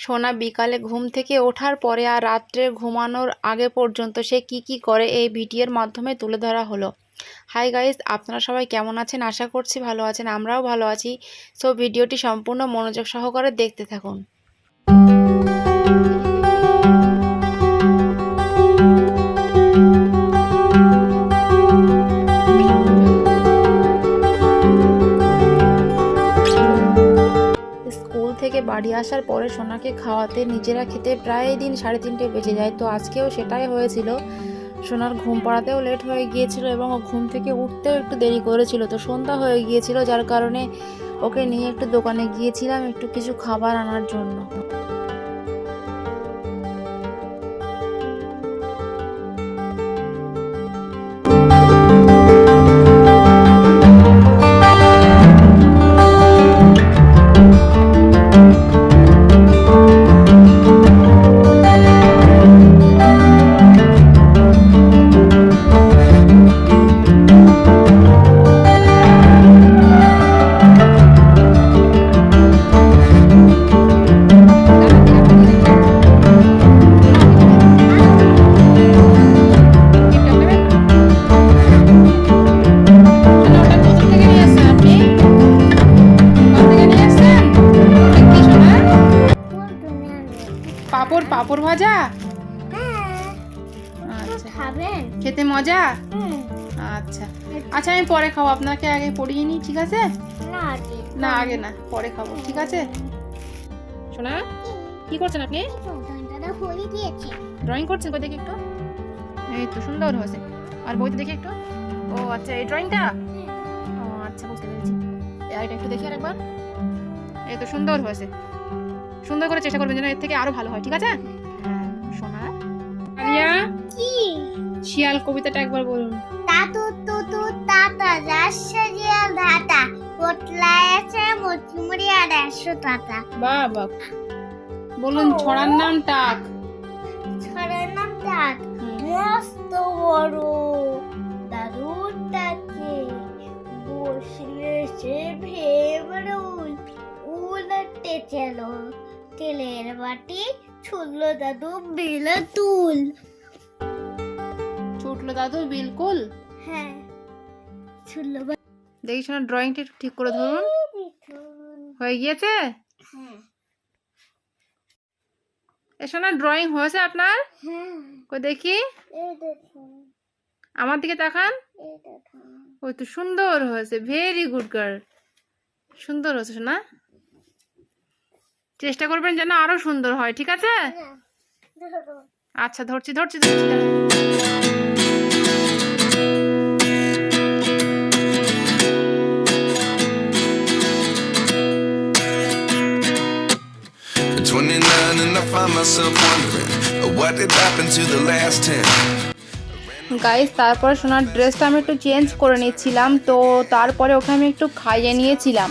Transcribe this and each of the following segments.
সোনা বিকালে ঘুম থেকে ওঠার পরে আর রাত্রে ঘুমানোর আগে পর্যন্ত সে কি কি করে এই ভিডিওর মাধ্যমে তুলে ধরা হলো। হাই গাইস, আপনারা সবাই কেমন আছেন? আশা করছি ভালো আছেন, আমরাও ভালো আছি। সো, ভিডিওটি সম্পূর্ণ মনোযোগ সহকারে দেখতে থাকুন। আসার পরে সোনাকে খাওয়াতে নিজেরা খেতে প্রায় দিন সাড়ে তিনটে বেজে যায়। তো আজকেও সেটাই হয়েছিল। সোনার ঘুম পাড়াতেও লেট হয়ে গিয়েছিল এবং ও ঘুম থেকে উঠতেও একটু দেরি করেছিল। তো সন্ধ্যা হয়ে গিয়েছিল, যার কারণে ওকে নিয়ে একটু দোকানে গিয়েছিলাম একটু কিছু খাবার আনার জন্য। পাপড় পাপড় ভাজা? আচ্ছা। খেতে মজা? আচ্ছা। আচ্ছা আমি পরে খাব। আপনাকে আগে পড়িয়ে নিই ঠিক আছে? না আগে। না পরে খাব ঠিক আছে? শোনা কি করছেন আপনি? হয়ে ড্রয়িং করছেন? কই দেখি একটু। এই তো সুন্দর হয়েছে। আর বইতে দেখি একটু। ও আচ্ছা এই ড্রয়িংটা ও আচ্ছা বুঝতে পেরেছি। এটা একটু দেখি আর একবার এই তো সুন্দর হয়েছে। সুন্দর করে চেষ্টা করবেন যেন এর থেকে আরও ভালো হয় ঠিক আছে? হ্যাঁ সোনা আলিয়া কি? শিয়াল কবিতাটা একবার বলুন। তাতু তুতু তাতা যাচ্ছে জিয়া ধাতা পোটলায় আছে মুচমুড়ি আর একশো টাকা বাহ বলুন ছড়ার নাম টাক ছড়ার নাম টাক মস্ত বড় দারুণ টাকে বসলে সে ভেবরুল উলটে চলো তেলের বাটি ছুড়লো দাদু বিলা তুল ছুটলো দাদু বিলকুল? হ্যাঁ ছুড়লো দেখি শোনা ড্রয়িংটা একটু ঠিক করে ধরুন। হয়ে গিয়েছে? হ্যাঁ। এ শোনা ড্রয়িং হয়েছে আপনার? হ্যাঁ। দেখি। আমার দিকে তাকান। ওই তো সুন্দর হয়েছে ভেরি গুড গার্ল সুন্দর হয়েছে শোনা। চেষ্টা করবেন যেন আরও সুন্দর হয় ঠিক আছে আচ্ছা ধরছি ধরছি ধরছি দাঁড়ান। At 29 and I find myself wondering uh, what did happen to the last 10. Guys তারপরে সোনার ড্রেসটা আমি একটু চেঞ্জ করে নিচ্ছিলাম তো তারপরে ওকে আমি একটু খাইয়ে নিয়েছিলাম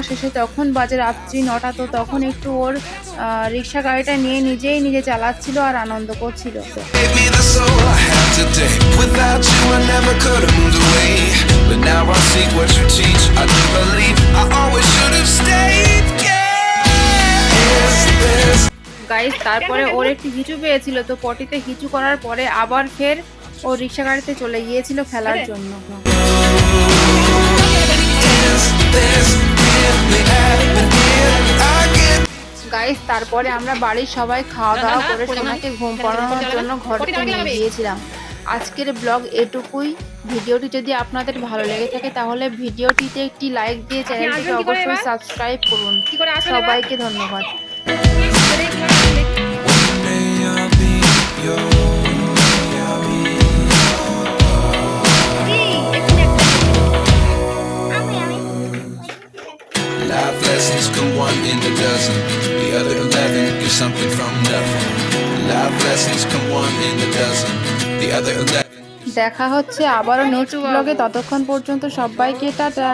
মাস এসে তখন বাজে রাত্রি নটা তো তখন একটু ওর রিক্সা গাড়িটা নিয়ে নিজেই নিজে চালাচ্ছিল আর আনন্দ করছিল। গাইজ তারপরে ওর একটি হিচু পেয়েছিল, তো পটিতে হিচু করার পরে আবার ফের ও রিক্সা গাড়িতে চলে গিয়েছিল খেলার জন্য। গাইস তারপরে আমরা বাড়ির সবাই খাওয়া দাওয়া করে সোনাকে ঘুম পাড়ানোর জন্য ঘরে নিয়ে গিয়েছিলাম। আজকের ব্লগ এটুকুই। ভিডিওটি যদি আপনাদের ভালো লেগে থাকে তাহলে ভিডিওটিতে একটি লাইক দিয়ে চ্যানেলটিকে অবশ্যই সাবস্ক্রাইব করুন? সবাইকে ধন্যবাদ। A dozen. The other eleven get something from nothing. Life lessons come one in a dozen. The other eleven. দেখা হচ্ছে আবারও নেক্সট ব্লগে ততক্ষণ পর্যন্ত সবাইকে টাটা